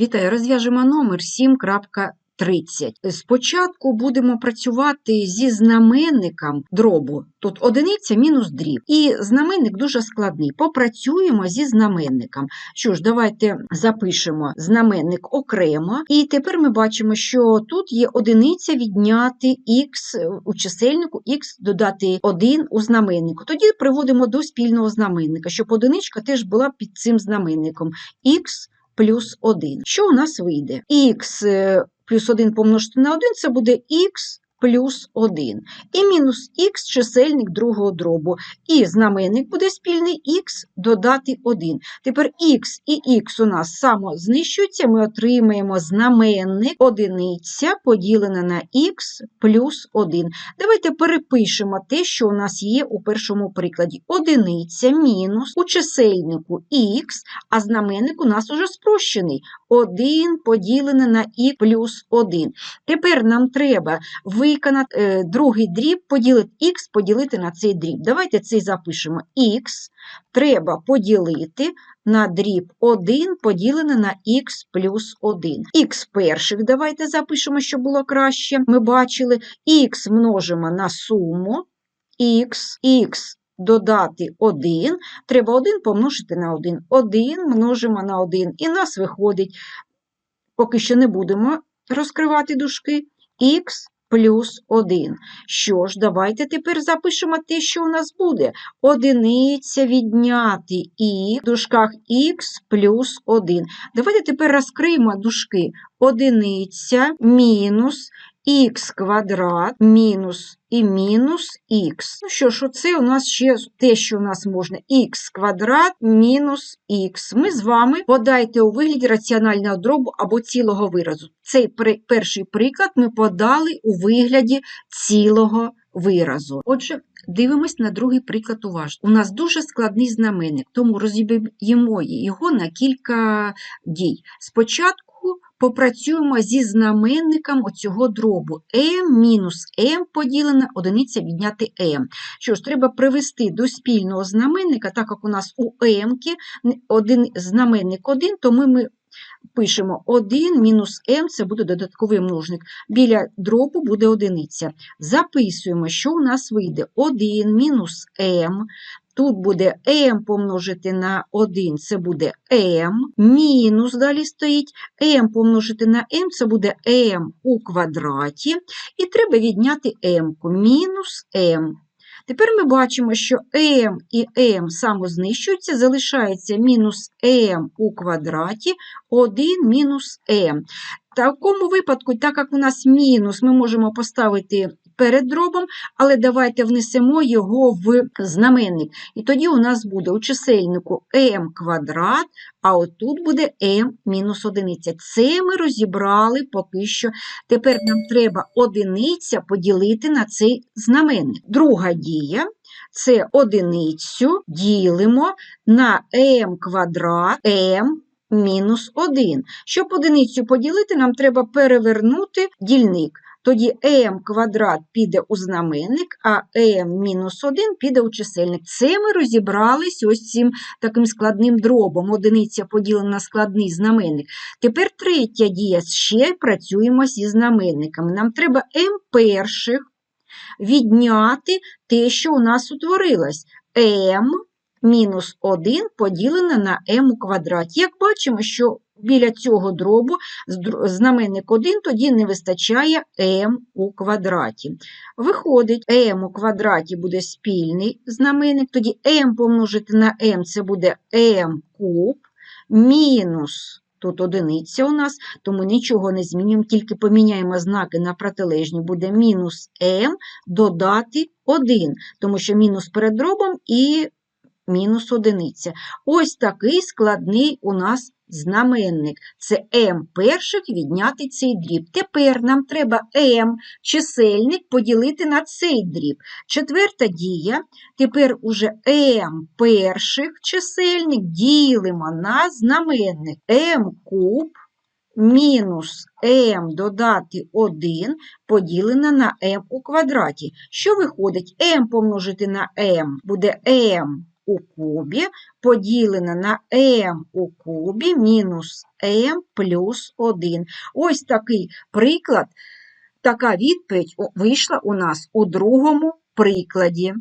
Вітаю, розв'яжемо номер 7.30. Спочатку будемо працювати зі знаменником дробу. Тут одиниця мінус дріб. І знаменник дуже складний. Попрацюємо зі знаменником. Що ж, давайте запишемо знаменник окремо. І тепер ми бачимо, що тут є одиниця відняти х у чисельнику, х додати 1 у знаменнику. Тоді приводимо до спільного знаменника, щоб одиничка теж була під цим знаменником. х плюс 1. Що у нас вийде? Х е, плюс 1 помножити на 1 це буде х плюс 1. І мінус х чисельник другого дробу. І знаменник буде спільний х додати 1. Тепер х і х у нас самознищуються, ми отримаємо знаменник одиниця поділене на х плюс 1. Давайте перепишемо те, що у нас є у першому прикладі. Одиниця мінус у чисельнику х, а знаменник у нас уже спрощений. 1 поділене на х плюс 1. Тепер нам треба виконати е, другий дріб, поділити х поділити на цей дріб. Давайте цей запишемо. х треба поділити на дріб 1 поділене на х плюс 1. х перших давайте запишемо, щоб було краще. Ми бачили, х множимо на суму, х, х додати 1, треба 1 помножити на 1. 1 множимо на 1, і нас виходить, поки що не будемо розкривати дужки, х плюс 1. Що ж, давайте тепер запишемо те, що у нас буде. Одиниця відняти і в дужках х плюс 1. Давайте тепер розкриємо дужки. Одиниця мінус х квадрат мінус і мінус х. Ну що ж, оце у нас ще те, що у нас можна х квадрат мінус х. Ми з вами подайте у вигляді раціонального дробу або цілого виразу. Цей перший приклад ми подали у вигляді цілого виразу. Отже, дивимось на другий приклад уважно. У нас дуже складний знаменник, тому розіб'ємо його на кілька дій. Спочатку попрацюємо зі знаменником оцього дробу m мінус m поділене одиниця відняти m. Що ж, треба привести до спільного знаменника, так як у нас у m один знаменник 1, то ми, ми пишемо 1 мінус m, це буде додатковий множник. Біля дробу буде одиниця. Записуємо, що у нас вийде 1 мінус m Тут буде m помножити на 1, це буде m, мінус далі стоїть m помножити на m, це буде m у квадраті, і треба відняти m, мінус m. Тепер ми бачимо, що m і m самознищуються, залишається мінус m у квадраті, 1 мінус m. В такому випадку, так як у нас мінус, ми можемо поставити перед дробом, але давайте внесемо його в знаменник. І тоді у нас буде у чисельнику m квадрат, а отут буде m мінус одиниця. Це ми розібрали поки що. Тепер нам треба одиниця поділити на цей знаменник. Друга дія. Це одиницю ділимо на m квадрат m мінус 1. Щоб одиницю поділити, нам треба перевернути дільник. Тоді m квадрат піде у знаменник, а m мінус 1 піде у чисельник. Це ми розібрались ось цим таким складним дробом. Одиниця поділена на складний знаменник. Тепер третя дія. Ще працюємо зі знаменниками. Нам треба m перших відняти те, що у нас утворилось. m мінус 1 поділене на m у квадраті. Як бачимо, що біля цього дробу знаменник 1 тоді не вистачає m у квадраті. Виходить, m у квадраті буде спільний знаменник, тоді m помножити на m це буде m куб мінус. Тут одиниця у нас, тому нічого не змінюємо, тільки поміняємо знаки на протилежні, буде мінус m додати 1, тому що мінус перед дробом і мінус одиниця. Ось такий складний у нас знаменник. Це m перших відняти цей дріб. Тепер нам треба m чисельник поділити на цей дріб. Четверта дія. Тепер уже m перших чисельник ділимо на знаменник m куб. Мінус m додати 1 поділене на m у квадраті. Що виходить? m помножити на m буде m у кубі поділене на m у кубі мінус m плюс 1. Ось такий приклад, така відповідь вийшла у нас у другому прикладі.